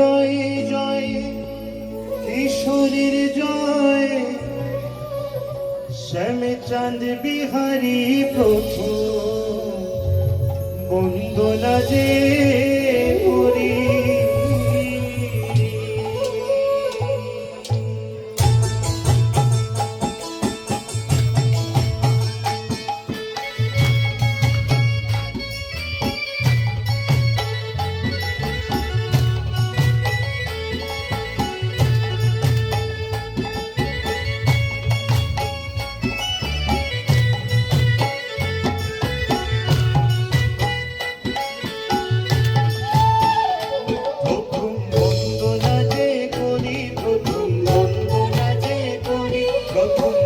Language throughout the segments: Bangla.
জয় জয় কিশোরীর জয়। শ্যামচাঁদ বিহারী প্রথম বন্দনা যে Thank you.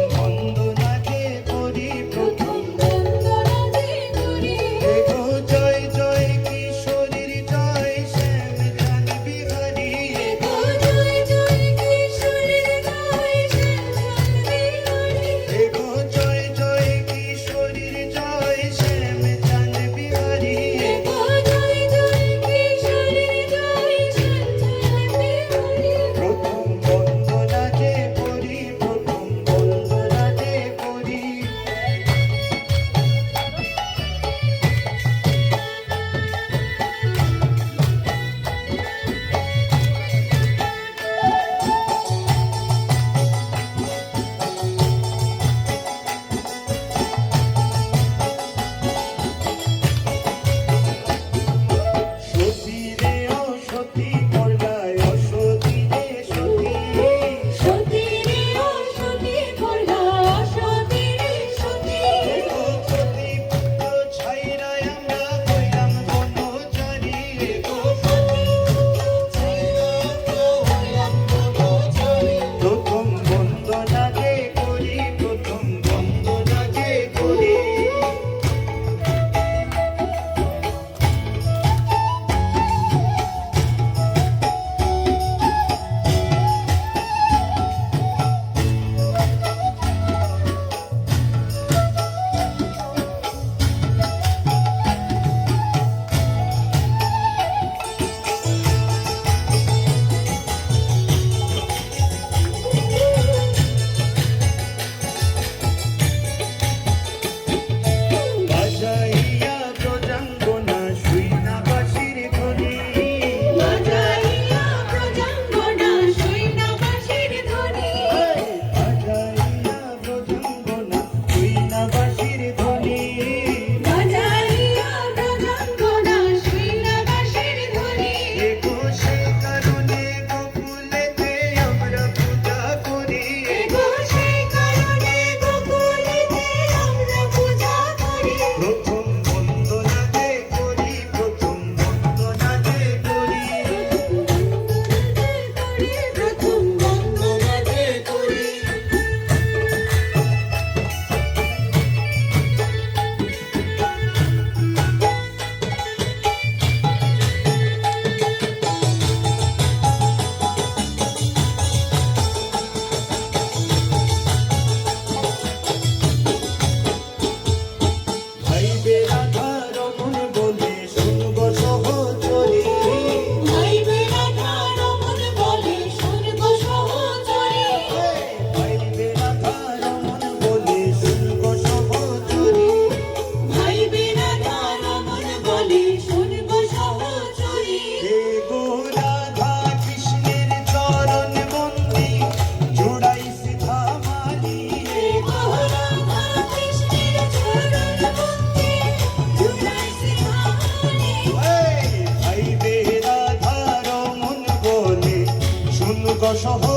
Look.